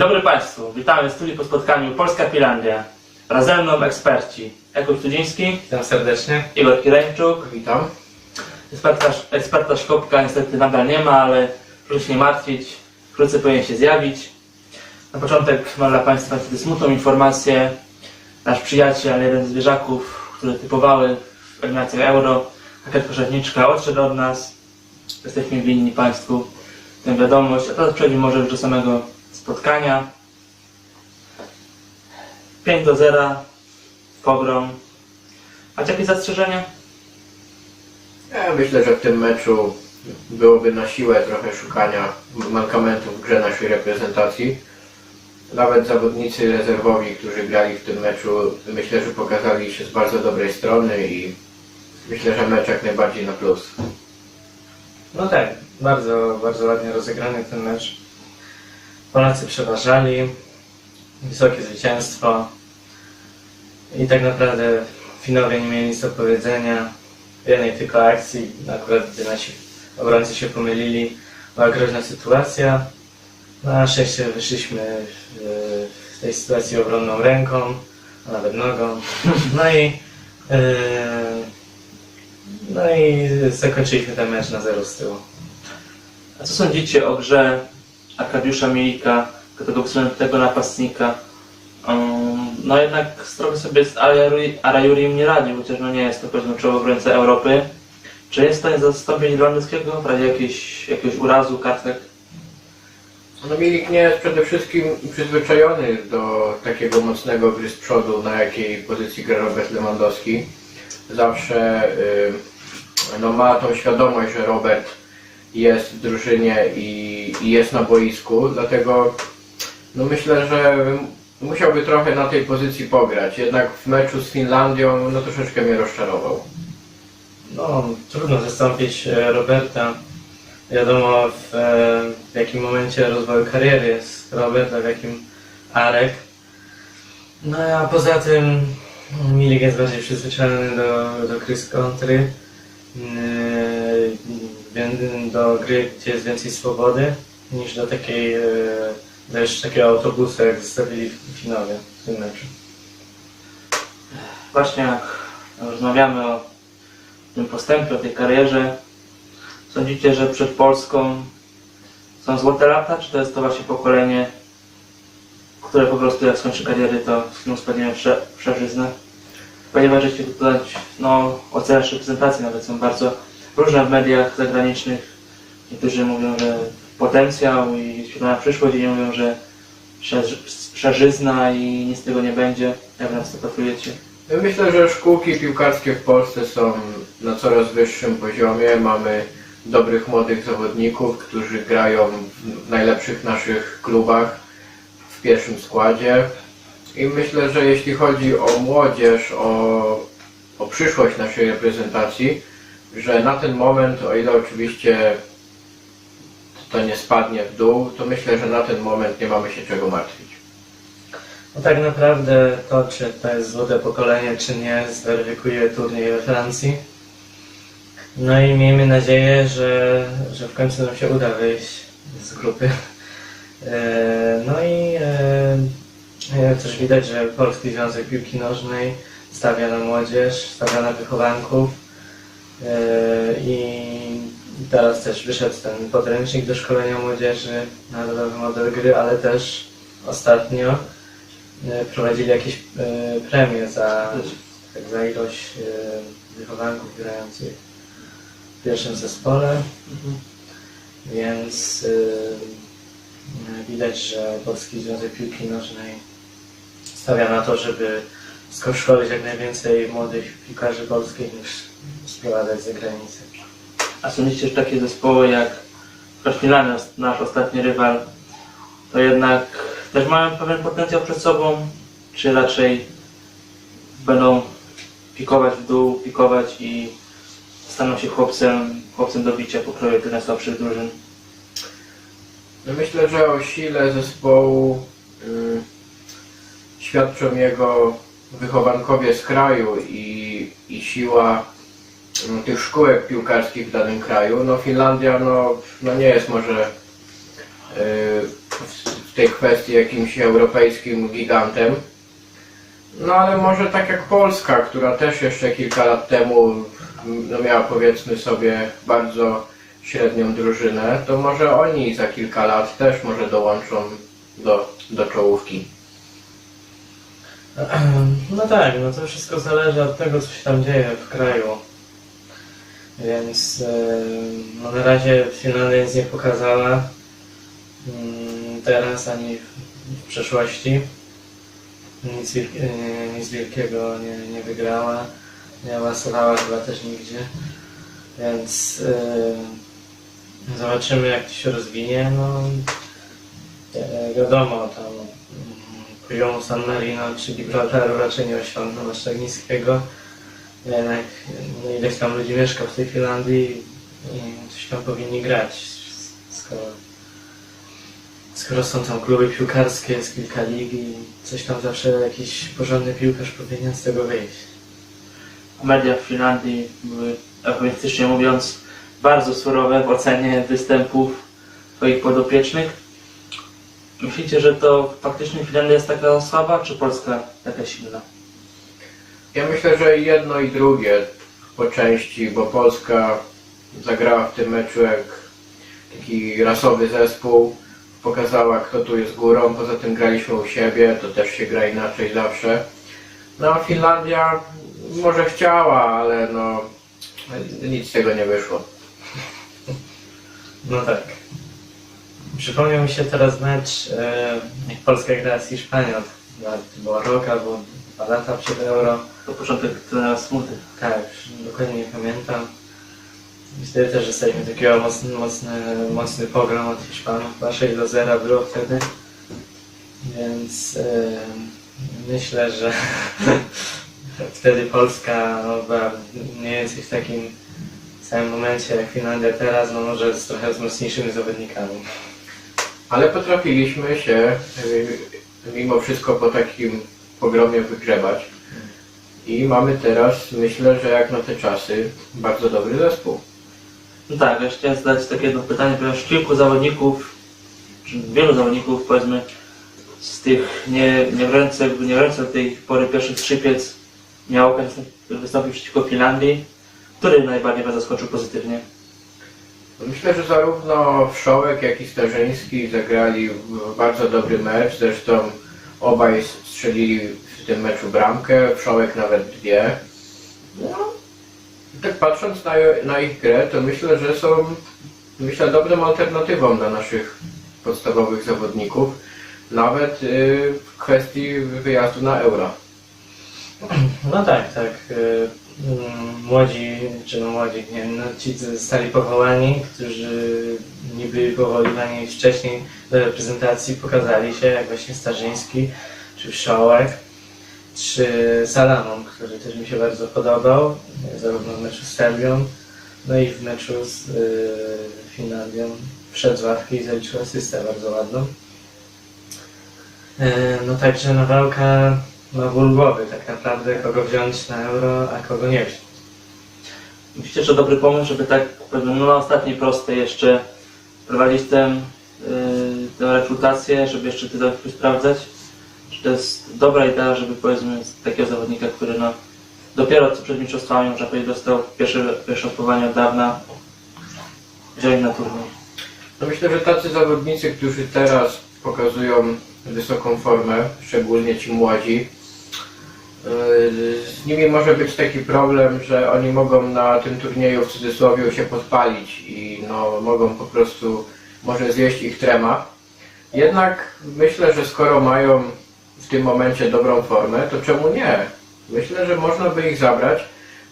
Dzień dobry Państwu, witamy w studiu po spotkaniu Polska-Finlandia. Wraz ze mną eksperci Jakub Studziński, Witam serdecznie. Igor Kireńczuk, Witam. eksperta, eksperta Szkopka niestety nadal nie ma, ale proszę się nie martwić, wkrótce powinien się zjawić. Na początek mam dla Państwa niestety smutną informację. Nasz przyjaciel, jeden z zwierzaków, które typowały w eliminacjach Euro, Hakiet Korzewniczka, odszedł od nas. Jesteśmy winni Państwu tę wiadomość, a teraz przejdźmy może już do samego spotkania. 5 do 0, pogrom. Macie jakieś zastrzeżenia? Ja myślę, że w tym meczu byłoby na siłę trochę szukania mankamentów w grze naszej reprezentacji. Nawet zawodnicy rezerwowi, którzy grali w tym meczu, myślę, że pokazali się z bardzo dobrej strony i myślę, że mecz jak najbardziej na plus. No tak, bardzo, bardzo ładnie rozegrany ten mecz. Polacy przeważali, wysokie zwycięstwo i tak naprawdę Finowie nie mieli nic do powiedzenia. W jednej tylko akcji, akurat gdy nasi obrońcy się pomylili, była groźna sytuacja. No, Na szczęście wyszliśmy w, tej sytuacji obronną ręką, a nawet nogą. No i, e, no i zakończyliśmy ten mecz na 0 z tyłu. A co sądzicie o grze Arkadiusza Milika, tego tego napastnika? No jednak trochę sobie z Arajuri- Arajurim nie radzi, chociaż no nie jest to powiedzmy czołowy obrońca Europy. Czy jest w stanie zastąpić Lewandowskiego w razie jakiejś, jakiegoś urazu, kartek? No Milik nie jest przede wszystkim przyzwyczajony do takiego mocnego gry z przodu, na jakiej pozycji gra Robert Lewandowski. Zawsze y, no, ma tą świadomość, że Robert jest w drużynie i, i jest na boisku, dlatego no myślę, że musiałby trochę na tej pozycji pograć. Jednak w meczu z Finlandią no troszeczkę mnie rozczarował. No, trudno zastąpić e, Roberta. Wiadomo w, e, w jakim momencie rozwoju kariery jest Robert, a w jakim Arek. No a poza tym Milik jest bardziej przyzwyczajony do, do kontry, yy, wię- do gry, gdzie jest więcej swobody, niż do takiej, jeszcze takiego autobusu, jak zostawili Finowie w tym meczu. Właśnie jak rozmawiamy o tym postępie, o tej karierze, sądzicie, że przed Polską są złote lata, czy to jest to właśnie pokolenie, które po prostu jak skończy kariery, to znów spadniemy w prze- w przeżyznę? Ponieważ tu dodać, no, oceny reprezentacji nawet są bardzo różne w mediach zagranicznych. Niektórzy mówią, że potencjał i świetna przyszłość, inni mówią, że przeżyzna i nic z tego nie będzie. Jak nas to traktujecie? Ja Myślę, że szkółki piłkarskie w Polsce są na coraz wyższym poziomie. Mamy dobrych młodych zawodników, którzy grają w najlepszych naszych klubach w pierwszym składzie. I myślę, że jeśli chodzi o młodzież, o, o przyszłość naszej reprezentacji, że na ten moment, o ile oczywiście to nie spadnie w dół, to myślę, że na ten moment nie mamy się czego martwić. No tak naprawdę to, czy to jest złote pokolenie, czy nie, zweryfikuje turniej we Francji. No i miejmy nadzieję, że, że w końcu nam się uda wyjść z grupy. E, No i e, też widać, że Polski Związek Piłki Nożnej stawia na młodzież, stawia na wychowanków. E, I teraz też wyszedł ten podręcznik do szkolenia młodzieży, narodowy model gry, ale też ostatnio e, prowadzili jakieś e, premie za, tak, za ilość wychowanków grających w pierwszym zespole, więc e, widać, że Polski Związek Piłki Nożnej stawia na to, żeby sko- szkolić jak najwięcej młodych piłkarzy polskich niż sprowadzać z zagranicy. A sądzicie, że takie zespoły jak Finlandia, nasz ostatni rywal, to jednak też mają pewien potencjał przed sobą, czy raczej będą pikować w dół, pikować i staną się chłopcem, chłopcem do bicia pokroju tych najsłabszych drużyn? No myślę, że o sile zespołu y, świadczą jego wychowankowie z kraju i, i siła y, tych szkółek piłkarskich w danym kraju. No Finlandia no, no nie jest może y, w tej kwestii jakimś europejskim gigantem. No ale może tak jak Polska, która też jeszcze kilka lat temu no, miała powiedzmy sobie bardzo średnią drużynę, to może oni za kilka lat też może dołączą do, do czołówki. No tak, no to wszystko zależy od tego, co się tam dzieje w kraju. Więc no na razie Finlandia nic nie pokazała mm, teraz ani w, przeszłości. Nic, e, nic wielkiego nie, nie wygrała. Nie awansowała chyba też nigdzie. Więc zobaczymy jak to się rozwinie. No, e, wiadomo, tam poziomu San Marino czy Gibraltaru raczej nie osiągną aż tak niskiego. Jednak no, ileś tam ludzi mieszka w tej Finlandii i coś tam powinni grać, skoro, skoro są tam kluby piłkarskie, jest kilka lig i coś tam zawsze jakiś porządny piłkarz powinien z tego wyjść. Media w Finlandii były, eufemistycznie mówiąc, bardzo surowe w ocenie występów swoich podopiecznych. Myślicie, że to faktycznie Finlandia jest taka słaba, czy Polska taka silna? Ja myślę, że jedno i drugie po części, bo Polska zagrała w tym meczu jak taki rasowy zespół, pokazała kto tu jest górą, poza tym graliśmy u siebie, to też się gra inaczej zawsze. No a Finlandia może chciała, ale no nic z tego nie wyszło. No tak. Przypomniał mi się teraz mecz, e, jak Polska grała z Hiszpanią. Była rok albo dwa lata przed Euro. To początek trenera Smuty. Tak, dokładnie nie pamiętam. Wtedy też dostaliśmy takiego mocny, mocny, mocny pogrom od Hiszpanów. Chyba 6 do 0 było wtedy. Więc e, myślę, że wtedy Polska no, była mniej więcej w takim samym momencie jak Finlandia teraz, no może z trochę z mocniejszymi zawodnikami. Ale potrafiliśmy się y, mimo wszystko po takim pogromie wygrzebać. I mamy teraz, myślę, że jak na te czasy, bardzo dobry zespół. No tak, ja chciałem zadać takie jedno pytanie, ponieważ kilku zawodników, czy wielu zawodników powiedzmy z tych nie, nie w ręce, nie w ręce tej pory pierwszych skrzypiec miał okazję wystąpić przeciwko Finlandii. Który najbardziej Was zaskoczył pozytywnie? Myślę, że zarówno Wszołek, jak i Starzyński zagrali bardzo dobry mecz. Zresztą obaj strzelili w tym meczu bramkę, Wszołek nawet dwie. No, tak patrząc na, na ich grę, to myślę, że są myślę, dobrą alternatywą dla naszych podstawowych zawodników. Nawet y, w kwestii wyjazdu na euro. No tak, tak. Y, Młodzi, czy no młodzi, nie wiem, no ci zostali powołani, którzy nie byli powoływani wcześniej do reprezentacji, pokazali się, jak właśnie Starzyński, czy Wszołek, czy Salamon, który też mi się bardzo podobał, zarówno w meczu z Serbią, no i w meczu z y, Finlandią. Wszedł z ławki i zaliczył asystę bardzo ładną. E, No także Nawałka ma ból głowy tak naprawdę, kogo wziąć na euro, a kogo nie wziąć. Myślicie, że dobry pomysł, żeby tak no na ostatniej prostej jeszcze prowadzić tę, yy, tę rekrutację, żeby jeszcze te zawodników sprawdzać? Czy to jest dobra idea, żeby powiedzmy z takiego zawodnika, który no dopiero co przed mistrzostwami, można powiedzieć, dostał pierwsze, pierwsze odpływanie od dawna, wziąć na turniej? No myślę, że tacy zawodnicy, którzy teraz pokazują wysoką formę, szczególnie ci młodzi, z nimi może być taki problem, że oni mogą na tym turnieju w cudzysłowie się podpalić i no, mogą po prostu, może zjeść ich trema. Jednak myślę, że skoro mają w tym momencie dobrą formę, to czemu nie? Myślę, że można by ich zabrać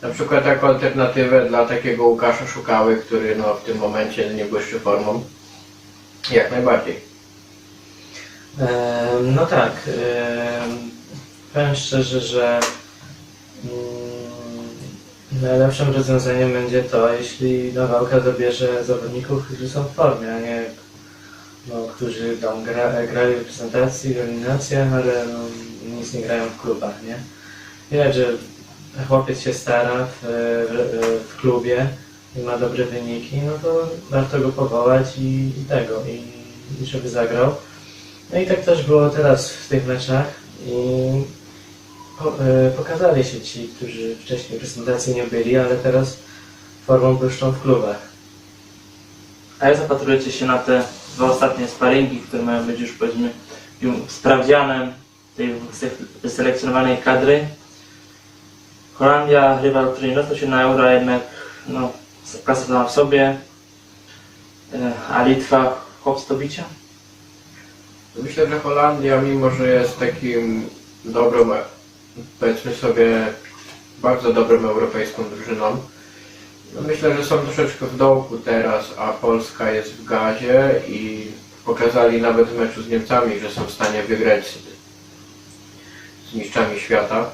na przykład jako alternatywę dla takiego Łukasza Szukały, który no, w tym momencie nie błyszczy formą. Jak najbardziej. Em, No tak. Em, Powiem szczerze, że mm, najlepszym rozwiązaniem będzie to, jeśli Nawałka dobierze zawodników, którzy są w formie, a nie no, którzy tam gra, grali w reprezentacji, w eliminacjach, ale no, nic nie grają w klubach, nie? Widać, że chłopiec się stara w, w, w klubie i ma dobre wyniki, no to warto go powołać i, i tego, i, i żeby zagrał. No i tak też było teraz w tych meczach i pokazali się ci, którzy wcześniej prezentacji nie byli, ale teraz formą błyszczą w klubach. A jak zapatrujecie się na te dwa ostatnie sparingi, które mają być już powiedzmy sprawdzianem tej se- selekcjonowanej kadry? Holandia, rywal, który nie dostał się na euro, a jednak no, klasa sama w sobie, E, a Litwa chłop do bicia? Myślę, że Holandia, mimo że jest takim dobrą, e, powiedzmy sobie, bardzo dobrą europejską drużyną, no myślę, że są troszeczkę w dołku teraz, a Polska jest w gazie i pokazali nawet w meczu z Niemcami, że są w stanie wygrać z, z mistrzami świata.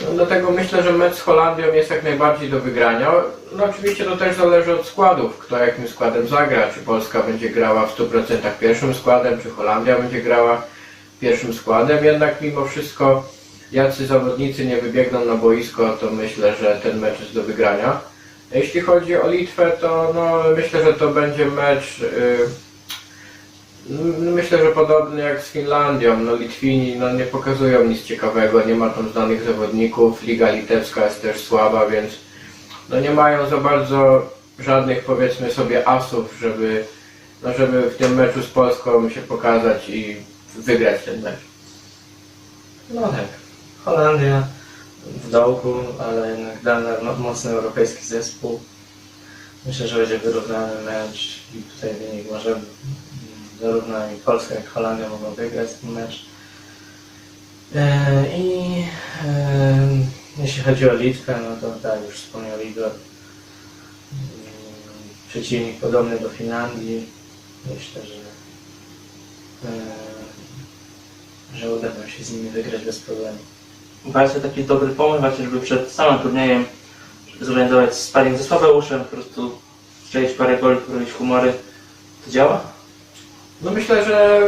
No, dlatego myślę, że mecz z Holandią jest jak najbardziej do wygrania. No oczywiście to też zależy od składów, kto jakim składem zagra. Czy Polska będzie grała w 100% pierwszym składem, czy Holandia będzie grała pierwszym składem. Jednak mimo wszystko, jacy zawodnicy nie wybiegną na boisko, to myślę, że ten mecz jest do wygrania. Jeśli chodzi o Litwę, to no, myślę, że to będzie mecz. Yy, Myślę, że podobny jak z Finlandią. No, Litwini no, nie pokazują nic ciekawego, nie ma tam znanych zawodników. Liga litewska jest też słaba, więc no, nie mają za bardzo żadnych powiedzmy sobie asów, żeby, no, żeby w tym meczu z Polską się pokazać i wygrać ten mecz. No tak, Holandia w dołku, ale jednak dalej no, mocny europejski zespół. Myślę, że będzie wyrównany mecz i tutaj wynik może zarówno i Polska jak Holandia mogą wygrać ten mecz. E, I e, jeśli chodzi o Litwę, no to tak, już wspomniał Igor. Mm, Przeciwnik podobny do Finlandii. Myślę, że e, że uda nam się z nimi wygrać bez problemu. Uważacie taki dobry pomysł, właśnie, żeby przed samym turniejem zorganizować sparing ze Słabeuszem, po prostu strzelić parę goli, porobić humory. To działa? No myślę, że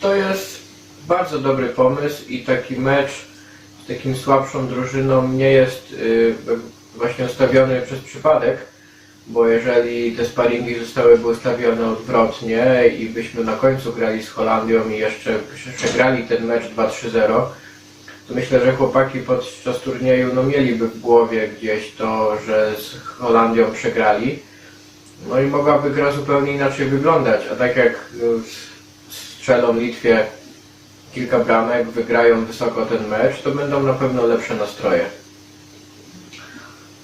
to jest bardzo dobry pomysł i taki mecz z takim słabszą drużyną nie jest y, właśnie ustawiony przez przypadek, bo jeżeli te sparingi zostałyby ustawione odwrotnie i byśmy na końcu grali z Holandią i jeszcze przegrali ten mecz 2-3-0, to myślę, że chłopaki podczas turnieju no, mieliby w głowie gdzieś to, że z Holandią przegrali. No i mogłaby gra zupełnie inaczej wyglądać, a tak jak y, strzelą Litwie kilka bramek, wygrają wysoko ten mecz, to będą na pewno lepsze nastroje.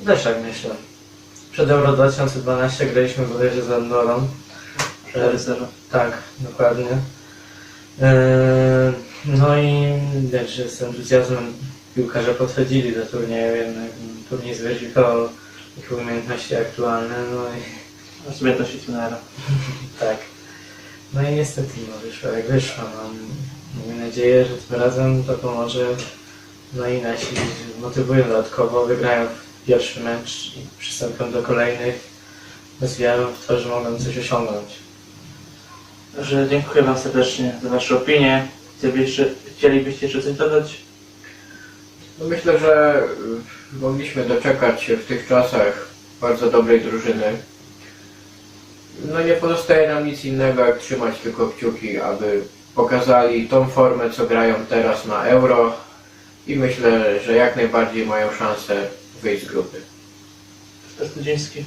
Też tak myślę. Przed Euro 2012 graliśmy bodajże z Andorą. 4-0. Tak, dokładnie. Eee, No i widać, że z entuzjazmem piłkarze podchodzili do turnieju, jednak turniej zweryfikował ich umiejętności aktualne, no i Umiejętności tunera. tak. No i niestety no, wyszło jak wyszło. Mam, mamy nadzieję, że tym razem to pomoże. No i nasi motywują dodatkowo, wygrają pierwszy mecz i przystąpią do kolejnych. Z wiarą w to, że mogą coś osiągnąć. Że dziękuję Wam serdecznie za Wasze opinie. Chcielibyście, chcielibyście jeszcze coś dodać? No myślę, że y, mogliśmy doczekać się w tych czasach bardzo dobrej drużyny. No nie pozostaje nam nic innego jak trzymać tylko kciuki, aby pokazali tą formę, co grają teraz na Euro i myślę, że jak najbardziej mają szansę wyjść z grupy. Studziński.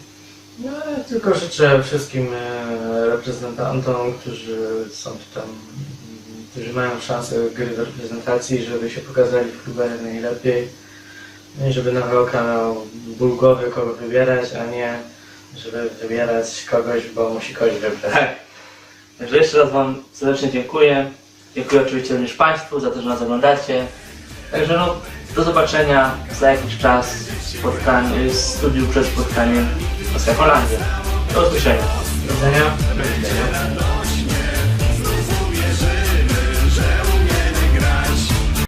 No, ja tylko życzę wszystkim e, reprezentantom, którzy są tu tam, mm, którzy mają szansę gry w reprezentacji, żeby się pokazali w klubie najlepiej. No i żeby nowy oka miał ból głowy, kogo wybierać, a nie żeby wybierać kogoś, bo musi kogoś wybrać. Tak. Także jeszcze raz Wam serdecznie dziękuję. Dziękuję oczywiście również Państwu za to, że nas oglądacie. Także no, do zobaczenia za jakiś czas w studiu przed spotkaniem Polska Holandia. Do usłyszenia. Do widzenia. Do widzenia.